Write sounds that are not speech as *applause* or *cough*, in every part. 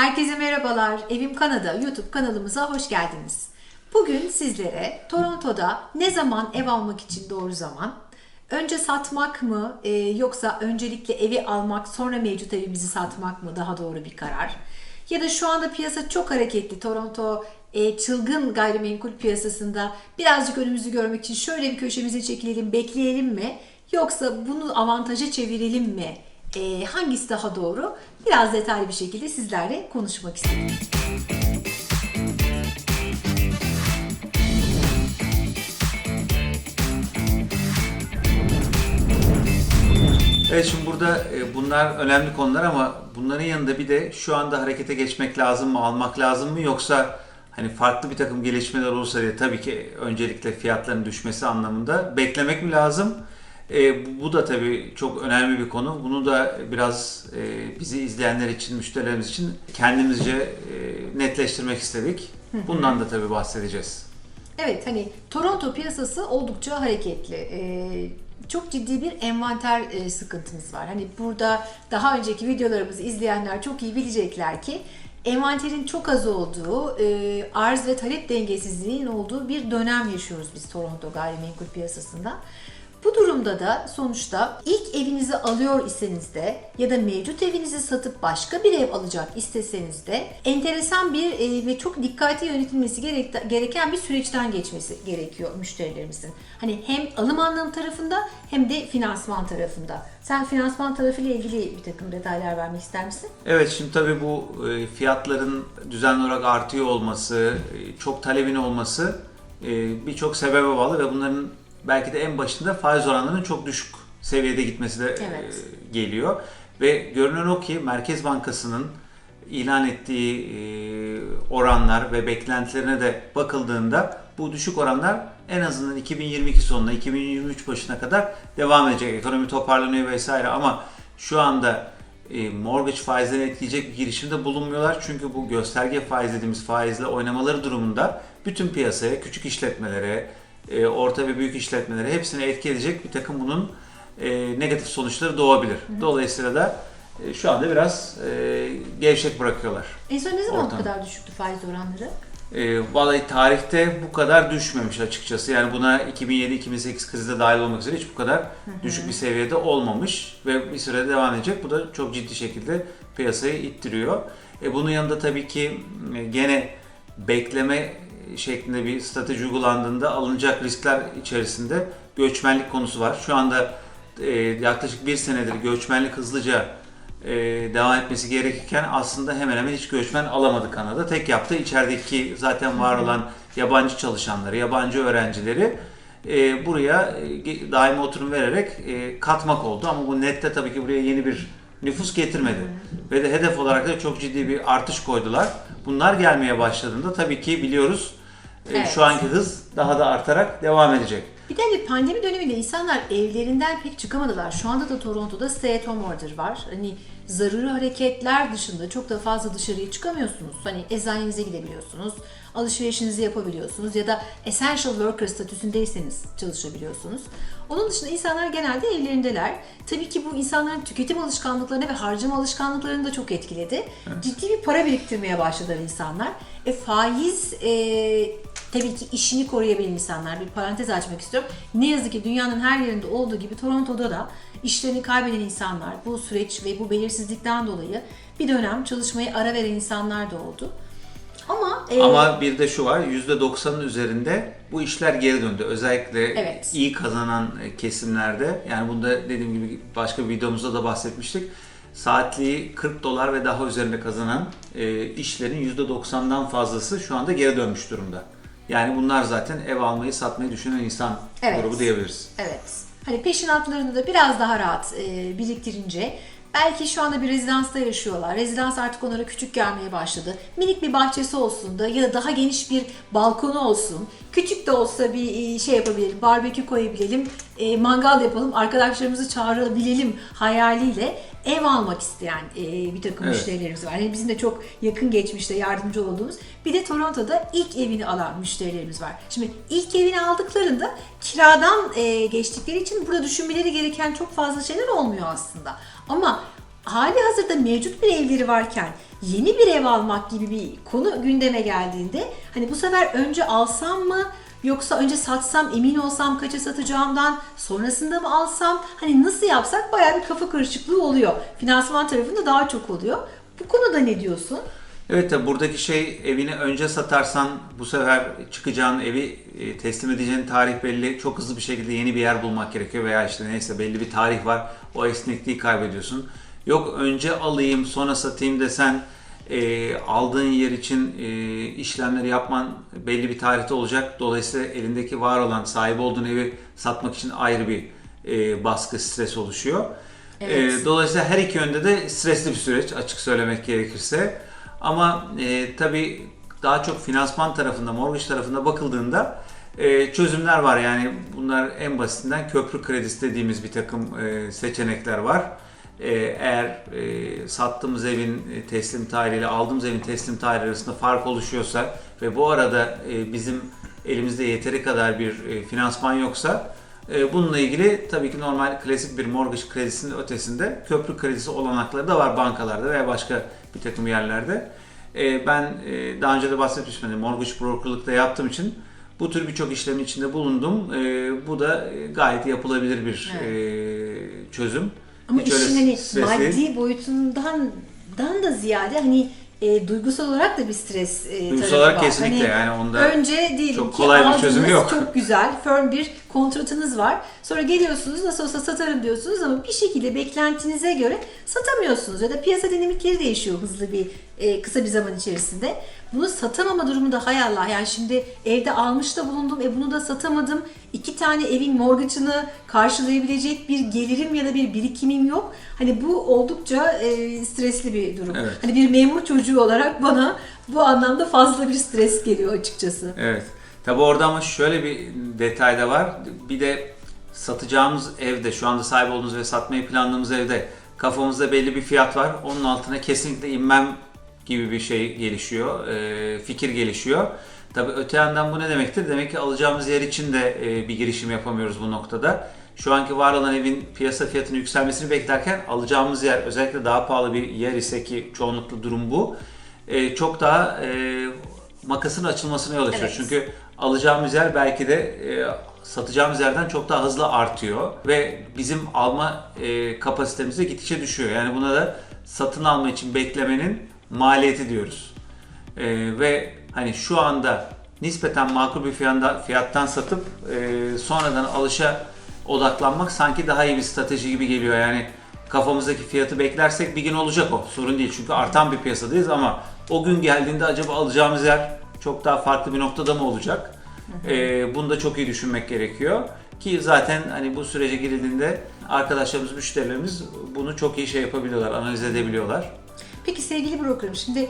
Herkese merhabalar. Evim Kanada YouTube kanalımıza hoş geldiniz. Bugün sizlere Toronto'da ne zaman ev almak için doğru zaman, önce satmak mı e, yoksa öncelikle evi almak sonra mevcut evimizi satmak mı daha doğru bir karar? Ya da şu anda piyasa çok hareketli. Toronto e, çılgın gayrimenkul piyasasında birazcık önümüzü görmek için şöyle bir köşemize çekilelim, bekleyelim mi? Yoksa bunu avantaja çevirelim mi? E, hangisi daha doğru? Biraz detaylı bir şekilde sizlerle konuşmak istedim. Evet şimdi burada e, bunlar önemli konular ama bunların yanında bir de şu anda harekete geçmek lazım mı, almak lazım mı yoksa hani farklı bir takım gelişmeler olursa diye tabii ki öncelikle fiyatların düşmesi anlamında beklemek mi lazım? E, bu, da tabii çok önemli bir konu. Bunu da biraz e, bizi izleyenler için, müşterilerimiz için kendimizce e, netleştirmek istedik. Bundan da tabii bahsedeceğiz. Evet hani Toronto piyasası oldukça hareketli. Ee, çok ciddi bir envanter e, sıkıntımız var. Hani burada daha önceki videolarımızı izleyenler çok iyi bilecekler ki envanterin çok az olduğu, e, arz ve talep dengesizliğinin olduğu bir dönem yaşıyoruz biz Toronto gayrimenkul piyasasında. Bu durumda da sonuçta ilk evinizi alıyor iseniz de ya da mevcut evinizi satıp başka bir ev alacak isteseniz de enteresan bir e, ve çok dikkatli yönetilmesi gerek- gereken bir süreçten geçmesi gerekiyor müşterilerimizin. Hani hem alım anlam tarafında hem de finansman tarafında. Sen finansman tarafıyla ilgili bir takım detaylar vermek ister misin? Evet şimdi tabii bu e, fiyatların düzenli olarak artıyor olması, e, çok talebin olması birçok sebebe bağlı ve bunların belki de en başında faiz oranlarının çok düşük seviyede gitmesi de e, Evet. geliyor. Ve görünen o ki Merkez Bankası'nın ilan ettiği e, oranlar ve beklentilerine de bakıldığında bu düşük oranlar en azından 2022 sonuna, 2023 başına kadar devam edecek. Ekonomi toparlanıyor vesaire ama şu anda e, mortgage faizlerini etkileyecek bir girişimde bulunmuyorlar. Çünkü bu gösterge faiz dediğimiz faizle oynamaları durumunda bütün piyasaya, küçük işletmelere, e, orta ve büyük işletmelere hepsine etki edecek bir takım bunun e, negatif sonuçları doğabilir. Dolayısıyla da e, şu anda biraz e, gevşek bırakıyorlar. En son ne zaman bu Ortam. kadar düşüktü faiz oranları? E, vallahi tarihte bu kadar düşmemiş açıkçası. Yani buna 2007-2008 krizi de dahil olmak üzere hiç bu kadar düşük bir seviyede olmamış ve bir süre devam edecek. Bu da çok ciddi şekilde piyasayı ittiriyor. E, bunun yanında tabii ki e, gene bekleme şeklinde bir strateji uygulandığında alınacak riskler içerisinde göçmenlik konusu var. Şu anda e, yaklaşık bir senedir göçmenlik hızlıca e, devam etmesi gerekirken aslında hemen hemen hiç göçmen alamadı Kanada. Tek yaptığı içerideki zaten var olan yabancı çalışanları, yabancı öğrencileri e, buraya e, daimi oturum vererek e, katmak oldu. Ama bu nette tabii ki buraya yeni bir nüfus getirmedi. Ve de hedef olarak da çok ciddi bir artış koydular. Bunlar gelmeye başladığında tabii ki biliyoruz Evet. şu anki hız daha da artarak devam edecek. Bir de bir pandemi döneminde insanlar evlerinden pek çıkamadılar. Şu anda da Toronto'da stay at home order var. Hani zaruri hareketler dışında çok da fazla dışarıya çıkamıyorsunuz. Hani eczanenize gidebiliyorsunuz, alışverişinizi yapabiliyorsunuz ya da essential worker statüsündeyseniz çalışabiliyorsunuz. Onun dışında insanlar genelde evlerindeler. Tabii ki bu insanların tüketim alışkanlıklarını ve harcama alışkanlıklarını da çok etkiledi. Ciddi bir para biriktirmeye başladılar insanlar. E, faiz e, tabii ki işini koruyabilen insanlar. Bir parantez açmak istiyorum. Ne yazık ki dünyanın her yerinde olduğu gibi Toronto'da da işlerini kaybeden insanlar bu süreç ve bu belirsizlikten dolayı bir dönem çalışmayı ara veren insanlar da oldu. Ama, e, Ama bir de şu var, %90'ın üzerinde bu işler geri döndü. Özellikle Evet. iyi kazanan kesimlerde, yani bunda dediğim gibi başka bir videomuzda da bahsetmiştik. Saatliği 40 dolar ve daha üzerinde kazanan e, işlerin %90'dan fazlası şu anda geri dönmüş durumda. Yani bunlar zaten ev almayı, satmayı düşünen insan Evet. grubu diyebiliriz. Evet. Hani peşinatlarını da biraz daha rahat e, biriktirince belki şu anda bir rezidansta yaşıyorlar. Rezidans artık onlara küçük gelmeye başladı. Minik bir bahçesi olsun da ya da daha geniş bir balkonu olsun. Küçük de olsa bir e, şey yapabilirim, barbekü koyabilelim, e, mangal yapalım, arkadaşlarımızı çağırabilelim hayaliyle ev almak isteyen e, bir takım Evet. müşterilerimiz var. Yani bizim de çok yakın geçmişte yardımcı olduğumuz. Bir de Toronto'da ilk evini alan müşterilerimiz var. Şimdi ilk evini aldıklarında kiradan e, geçtikleri için burada düşünmeleri gereken çok fazla şeyler olmuyor aslında. Ama hali hazırda mevcut bir evleri varken yeni bir ev almak gibi bir konu gündeme geldiğinde hani bu sefer önce alsam mı yoksa önce satsam emin olsam kaça satacağımdan sonrasında mı alsam hani nasıl yapsak bayağı bir kafa karışıklığı oluyor. Finansman tarafında daha çok oluyor. Bu konuda ne diyorsun? Evet tabi buradaki şey evini önce satarsan bu sefer çıkacağın evi e, teslim edeceğin tarih belli. Çok hızlı bir şekilde yeni bir yer bulmak gerekiyor veya işte neyse belli bir tarih var. O esnekliği kaybediyorsun. Yok önce alayım sonra satayım desen e, aldığın yer için e, işlemleri yapman belli bir tarihte olacak. Dolayısıyla elindeki var olan sahibi olduğun evi satmak için ayrı bir e, baskı, stres oluşuyor. Evet. E, dolayısıyla her iki yönde de stresli bir süreç açık söylemek gerekirse. Ama e, tabii daha çok finansman tarafında, mortgage tarafında bakıldığında e, çözümler var. Yani bunlar en basitinden köprü kredisi dediğimiz bir takım e, seçenekler var. E, eğer e, sattığımız evin e, teslim tarihiyle aldığımız evin teslim tarihi arasında fark oluşuyorsa ve bu arada e, bizim elimizde yeteri kadar bir e, finansman yoksa e, bununla ilgili tabii ki normal klasik bir mortgage kredisinin ötesinde köprü kredisi olanakları da var bankalarda veya başka bir takım yerlerde. E, Ben e, daha önce de bahsetmiştim hani mortgage brokerlıkta yaptığım için bu tür birçok işlemin içinde bulundum. E, Bu da e, gayet yapılabilir bir e, çözüm. Ama Hiç işin hani stres değil. maddi boyutundan dan da ziyade hani e, duygusal olarak da bir stres e, Duygusal olarak var. kesinlikle Hani yani onda önce diyelim çok ki kolay bir aldınız, çözümü yok. çok güzel firm bir kontratınız var. Sonra geliyorsunuz nasıl olsa satarım diyorsunuz ama bir şekilde beklentinize göre satamıyorsunuz ya da piyasa dinamikleri değişiyor hızlı bir e, kısa bir zaman içerisinde. Bunu satamama durumunda hay Allah yani şimdi evde almış da bulundum e bunu da satamadım. İki tane evin mortgage'ını karşılayabilecek bir gelirim ya da bir birikimim yok. Hani bu oldukça e, stresli bir durum. Evet. Hani bir memur çocuğu olarak bana bu anlamda fazla bir stres geliyor açıkçası. Evet. Tabi orada ama şöyle bir detay da var. Bir de satacağımız evde, şu anda sahip olduğumuz ve satmayı planladığımız evde kafamızda belli bir fiyat var. Onun altına kesinlikle inmem gibi bir şey gelişiyor, e, fikir gelişiyor. Tabi öte yandan bu ne demektir? Demek ki alacağımız yer için de e, bir girişim yapamıyoruz bu noktada. Şu anki var olan evin piyasa fiyatının yükselmesini beklerken alacağımız yer özellikle daha pahalı bir yer ise ki çoğunlukla durum bu. e, çok daha e, makasın açılmasına yol açıyor. Evet. Çünkü alacağımız yer belki de e, satacağımız yerden çok daha hızlı artıyor ve bizim alma e, kapasitemiz de gittikçe düşüyor. Yani buna da satın alma için beklemenin maliyeti diyoruz. E, ve hani şu anda nispeten makul bir fiyanda, fiyattan satıp e, sonradan alışa odaklanmak sanki daha iyi bir strateji gibi geliyor. Yani kafamızdaki fiyatı beklersek bir gün olacak o. Sorun değil çünkü artan bir piyasadayız ama o gün geldiğinde acaba alacağımız yer çok daha farklı bir noktada mı olacak? Ee, bunu da çok iyi düşünmek gerekiyor. Ki zaten hani bu sürece girildiğinde arkadaşlarımız, müşterilerimiz bunu çok iyi şey yapabiliyorlar, analiz edebiliyorlar. Peki sevgili brokerim şimdi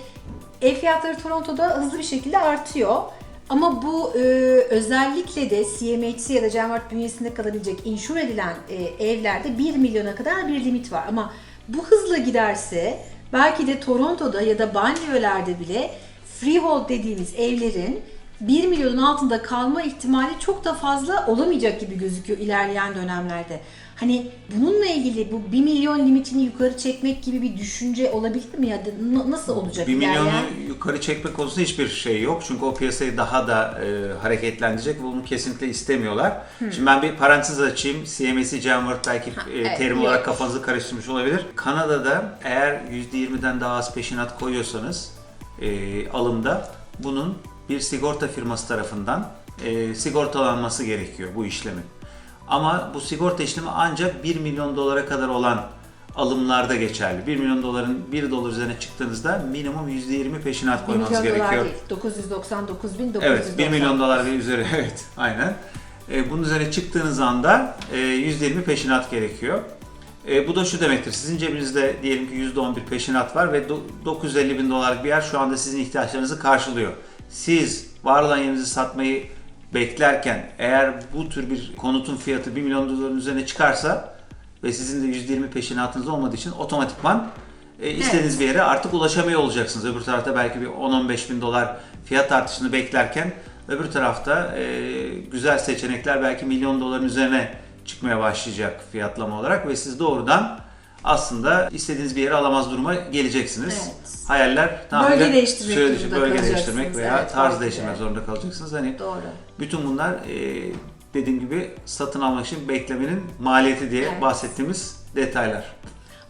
ev fiyatları Toronto'da hızlı bir şekilde artıyor. Ama bu e, özellikle de CMHC ya da Genworth bünyesinde kalabilecek insure edilen e, evlerde 1 milyona kadar bir limit var. Ama bu hızla giderse belki de Toronto'da ya da banliyölerde bile freehold dediğimiz evlerin 1 milyonun altında kalma ihtimali çok da fazla olamayacak gibi gözüküyor ilerleyen dönemlerde. Hani bununla ilgili bu 1 milyon limitini yukarı çekmek gibi bir düşünce olabilir mi ya da nasıl olacak 1 milyonu ilerleyen? yukarı çekme konusunda hiçbir şey yok. Çünkü o piyasayı daha da e, hareketlendirecek ve bunu kesinlikle istemiyorlar. Şimdi ben bir parantez açayım. CMSC Genworth belki Ha, e, evet, terim yok. olarak kafanızı karıştırmış olabilir. Kanada'da eğer %20'den daha az peşinat koyuyorsanız e, alımda bunun bir sigorta firması tarafından e, sigortalanması gerekiyor bu işlemin. Ama bu sigorta işlemi ancak 1 milyon dolara kadar olan alımlarda geçerli. 1 milyon doların 1 dolar üzerine çıktığınızda minimum %20 peşinat 1 koymanız gerekiyor. değil. 999 bin Evet, 1 milyon dolar ve üzeri *laughs* evet aynen. E, bunun üzerine çıktığınız anda e, %20 peşinat gerekiyor. E, bu da şu demektir, sizin cebinizde diyelim ki %11 peşinat var ve do- 950 bin dolarlık bir yer şu anda sizin ihtiyaçlarınızı karşılıyor. Siz var olan yerinizi satmayı beklerken eğer bu tür bir konutun fiyatı 1 milyon doların üzerine çıkarsa ve sizin de %20 peşinatınız olmadığı için otomatikman e, istediğiniz bir yere artık ulaşamıyor olacaksınız. Öbür tarafta belki bir 10-15 bin dolar fiyat artışını beklerken öbür tarafta e, güzel seçenekler belki milyon doların üzerine çıkmaya başlayacak fiyatlama olarak ve siz doğrudan aslında istediğiniz bir yere alamaz duruma geleceksiniz. Evet. Hayaller tamamen Bölge değiştirmek süre durumunda bölge değiştirmek veya Evet, tarz değiştirmek zorunda kalacaksınız. Hani Doğru. bütün bunlar e, dediğim gibi satın almak için beklemenin maliyeti diye Evet. bahsettiğimiz detaylar.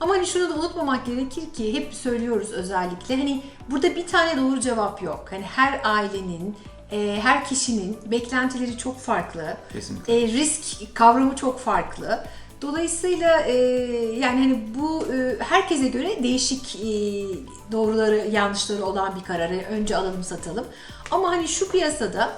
Ama hani şunu da unutmamak gerekir ki hep söylüyoruz özellikle hani burada bir tane doğru cevap yok. Hani her ailenin, e, her kişinin beklentileri çok farklı. Kesinlikle. E, risk kavramı çok farklı. Dolayısıyla e, yani hani bu e, herkese göre değişik e, doğruları yanlışları olan bir kararı önce alalım satalım. Ama hani şu piyasada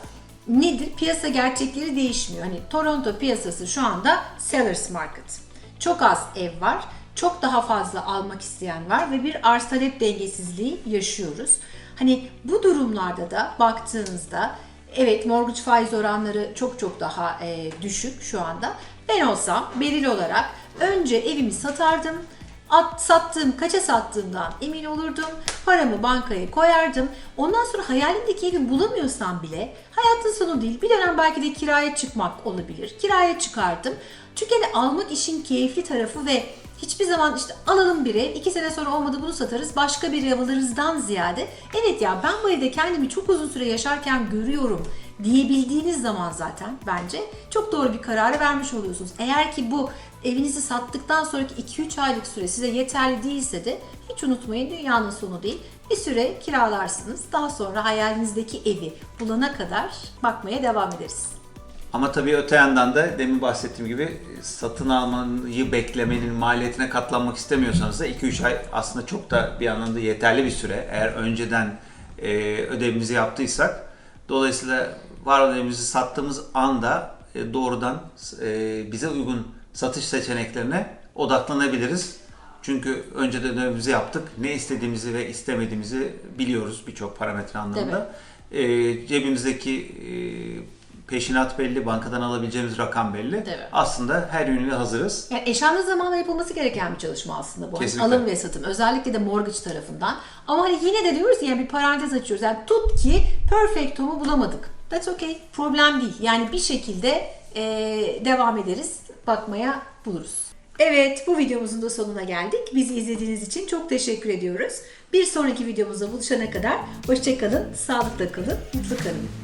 nedir? Piyasa gerçekleri değişmiyor. Hani Toronto piyasası şu anda sellers market. Çok az ev var. Çok daha fazla almak isteyen var ve bir arz talep dengesizliği yaşıyoruz. Hani bu durumlarda da baktığınızda evet mortgage faiz oranları çok çok daha e, düşük şu anda. Ben olsam beril olarak önce evimi satardım. At, sattığım, kaça sattığımdan emin olurdum. Paramı bankaya koyardım. Ondan sonra hayalimdeki evi bulamıyorsam bile hayatın sonu değil. Bir dönem belki de kiraya çıkmak olabilir. Kiraya çıkardım. Çünkü hani almak işin keyifli tarafı ve hiçbir zaman işte alalım bir ev, iki sene sonra olmadı bunu satarız, başka bir ev alırızdan ziyade evet ya ben bu evde kendimi çok uzun süre yaşarken görüyorum diyebildiğiniz zaman zaten bence çok doğru bir kararı vermiş oluyorsunuz. Eğer ki bu evinizi sattıktan sonraki 2-3 aylık süre size yeterli değilse de hiç unutmayın dünyanın sonu değil. Bir süre kiralarsınız. Daha sonra hayalinizdeki evi bulana kadar bakmaya devam ederiz. Ama tabii öte yandan da demin bahsettiğim gibi satın almayı beklemenin maliyetine katlanmak istemiyorsanız da 2-3 ay aslında çok da bir anlamda yeterli bir süre. Eğer önceden e, ödevimizi yaptıysak. Dolayısıyla var olan evimizi sattığımız anda e, doğrudan e, bize uygun satış seçeneklerine odaklanabiliriz. Çünkü önceden ödevimizi yaptık. Ne istediğimizi ve istemediğimizi biliyoruz birçok parametre anlamında. E, cebimizdeki e, peşinat belli, bankadan alabileceğimiz rakam belli. Evet. Aslında her yönüyle hazırız. Yani eşanlı zamanla yapılması gereken bir çalışma aslında bu. Hani Kesinlikle. alım ve satım. Özellikle de mortgage tarafından. Ama hani yine de diyoruz yani bir parantez açıyoruz. Yani tut ki perfect home'u bulamadık. That's okay. Problem değil. Yani bir şekilde eee, devam ederiz. Bakmaya buluruz. Evet bu videomuzun da sonuna geldik. Bizi izlediğiniz için çok teşekkür ediyoruz. Bir sonraki videomuzda buluşana kadar hoşçakalın, sağlıkla kalın, mutlu kalın.